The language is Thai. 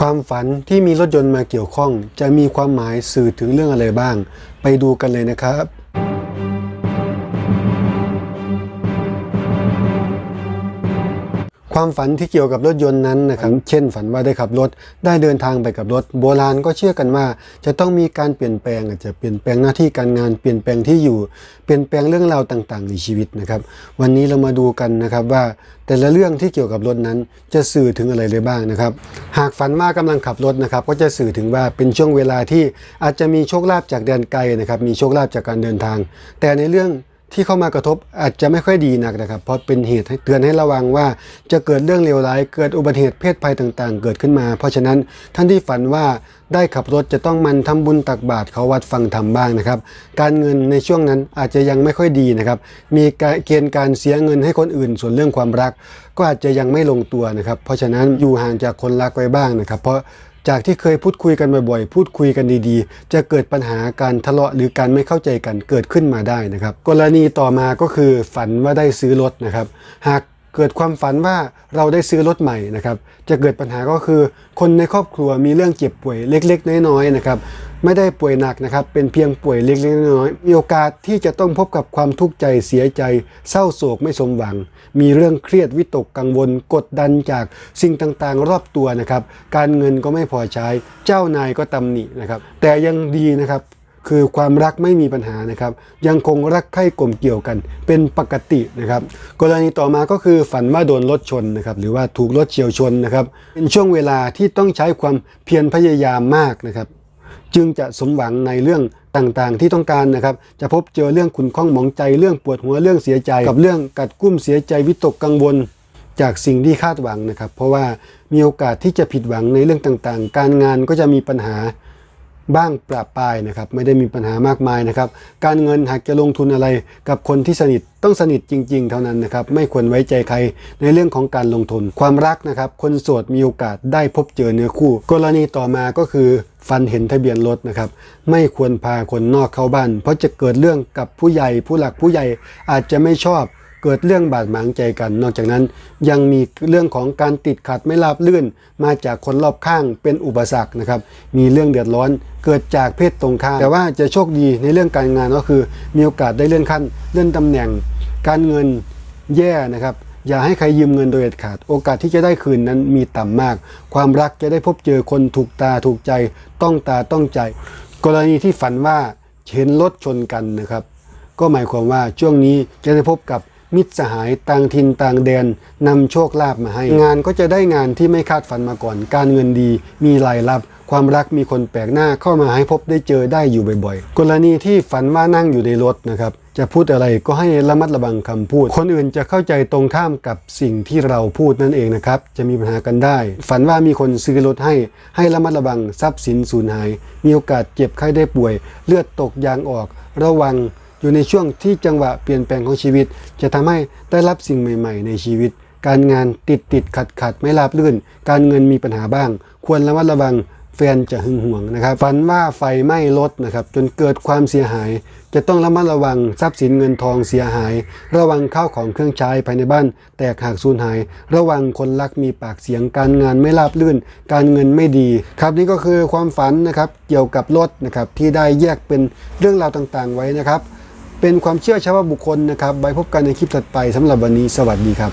ความฝันที่มีรถยนต์มาเกี่ยวข้อง จะมีความหมายสื่อถึงเรื่องอะไรบ้าง ไปดูกันเลยนะครับ ความฝันที่เกี่ยวกับรถยนต์นั้นนะครับ เช่นฝันว่าได้ขับรถ ได้เดินทางไปกับรถ โบราณก็เชื่อกันว่า จะต้องมีการเปลี่ยนแปลงอาจจะเปลี่ยนแปลงหน้าที่การงาน เปลี่ยนแปลงที่อยู่ เปลี่ยนแปลงเรื่องราวต่างๆ ในชีวิตนะครับ วันนี้เรามาดูกันนะครับว่าแต่ละเรื่องที่เกี่ยวกับรถนั้นจะสื่อถึงอะไรได้บ้างนะครับ หากฝันว่ากำลังขับรถนะครับ ก็จะสื่อถึงว่าเป็นช่วงเวลาที่อาจจะมีโชคลาภจากแดนไกลนะครับ มีโชคลาภจากการเดินทาง แต่ในเรื่อง ที่เข้ามากระทบอาจจะไม่ค่อยดีนักนะครับ เพราะเป็นเหตุให้เตือนให้ระวังว่าจะเกิดเรื่องเลวร้าย เกิดอุบัติเหตุเพศภัยต่างๆ เกิดขึ้นมา เพราะฉะนั้นท่านที่ฝันว่าได้ขับรถจะต้องมันทำบุญตักบาตรเขาวัดฟังธรรมบ้างนะครับ การเงินในช่วงนั้นอาจจะยังไม่ค่อยดีนะครับ มีเกณฑ์การเสียเงินให้คนอื่น ส่วนเรื่องความรัก ก็อาจจะยังไม่ลงตัวนะครับ เพราะฉะนั้นอยู่ห่างจากคนรักไว้บ้างนะครับ เพราะ จากที่เคยพูดคุยกันบ่อยๆ พูดคุยกันดีๆ จะเกิดปัญหาการทะเลาะหรือการไม่เข้าใจกันเกิดขึ้นมาได้นะครับ กรณีต่อมาก็คือฝันว่าได้ซื้อรถนะครับ หาก เกิดความฝันว่าเราได้ซื้อรถใหม่นะครับจะเกิดปัญหาก็คือ คนในครอบครัวมีเรื่องเจ็บป่วยเล็ก ๆ น้อยๆนะครับไม่ได้ป่วยหนักนะครับเป็นเพียงป่วยเล็กๆน้อยๆมีโอกาสที่จะต้องพบกับความทุกข์ใจเสียใจ เศร้าโศกไม่สมหวัง มีเรื่องเครียดวิตกกังวล กดดันจากสิ่งต่างๆ รอบตัวนะครับการเงินก็ไม่พอใช้เจ้านายก็ตำหนินะครับแต่ยังดีนะครับ คือความรักไม่มีปัญหานะครับ ยังคงรักใคร่กลมเกี่ยวกัน เป็นปกตินะครับ กรณีต่อมาก็คือฝันว่าโดนรถชนนะครับหรือว่าถูกรถเฉียวชนนะครับเป็นช่วงเวลาที่ต้องใช้ความเพียรพยายามมากนะครับ จึงจะสมหวังในเรื่องต่างๆ ที่ต้องการนะครับ จะพบเจอเรื่องขุนข้องหมองใจเรื่องปวดหัวเรื่องเสียใจ กับเรื่องกัดกุ้มเสียใจวิตกกังวลจากสิ่งที่คาดหวังนะครับ เพราะว่ามีโอกาสที่จะผิดหวังในเรื่องต่างๆ การงานก็จะมีปัญหา บ้างปราบปายนะครับไม่ได้มีปัญหามากมายนะครับ การเงินหากจะลงทุนอะไรกับคนที่สนิทต้องสนิทจริง ๆ เท่านั้นนะครับไม่ควรไว้ใจใครในเรื่องของการลงทุน ความรักนะครับ คนโสดมีโอกาสได้พบเจอเนื้อคู่ กรณีต่อมาก็คือฟันเห็นทะเบียนรถนะครับ ไม่ควรพาคนนอกเข้าบ้าน เพราะจะเกิดเรื่องกับผู้ใหญ่ผู้หลักผู้ใหญ่อาจจะไม่ชอบ เกิดเรื่องบาดหมางใจกัน นอกจากนั้นยังมีเรื่องของการติดขัดไม่ราบลื่น มาจากคนรอบข้างเป็นอุปสรรคนะครับมีเรื่องเดือดร้อนเกิดจากเพศตรงข้ามแต่ว่าจะโชคดีในเรื่องการงานก็คือ มีโอกาสได้เลื่อนขั้น เลื่อนตำแหน่ง การเงินแย่นะครับอย่าให้ใครยืมเงินโดยเด็ดขาด โอกาสที่จะได้คืนนั้นมีต่ำมาก ความรักจะได้พบเจอคนถูกตาถูกใจ ต้องตาต้องใจ กรณีที่ฝันว่าเห็นรถชนกันนะครับ ก็หมายความว่าช่วงนี้จะได้พบกับ มิตรสหายต่างถิ่นต่างแดนนำโชคลาภมาให้ งานก็จะได้งานที่ไม่คาดฝันมาก่อน การเงินดี มีรายรับ ความรักมีคนแปลกหน้าเข้ามาให้พบได้เจอได้อยู่บ่อยๆ กรณีที่ฝันว่านั่งอยู่ในรถนะครับจะพูดอะไรก็ให้ระมัดระวังคำพูด คนอื่นจะเข้าใจตรงข้ามกับสิ่งที่เราพูดนั่นเองนะครับ จะมีปัญหากันได้ ฝันว่ามีคนซื้อรถให้ ให้ระมัดระวังทรัพย์สินสูญหาย มีโอกาสเจ็บไข้ได้ป่วย เลือดตกยางออก ระวัง อยู่ในช่วงที่จังหวะเปลี่ยนแปลงของชีวิต จะทำให้ได้รับสิ่งใหม่ ๆ ในชีวิต การงานติดติดขัดขัดไม่ราบรื่น การเงินมีปัญหาบ้าง ควรระมัดระวังแฟนจะหึงหวงนะครับฝันว่าไฟไหม้รถนะครับจนเกิดความเสียหาย จะต้องระมัดระวังทรัพย์สินเงินทองเสียหาย ระวังข้าวของเครื่องใช้ภายในบ้าน แตกหักสูญหาย ระวังคนรักมีปากเสียงการงานไม่ราบรื่น การเงินไม่ดีครับนี่ก็คือความฝันนะครับเกี่ยวกับรถนะครับที่ได้แยกเป็นเรื่องราวต่างๆไว้นะครับ เป็นความเชื่อเฉพาะบุคคลนะครับไว้พบกันในคลิปถัดไปสำหรับวันนี้สวัสดีครับ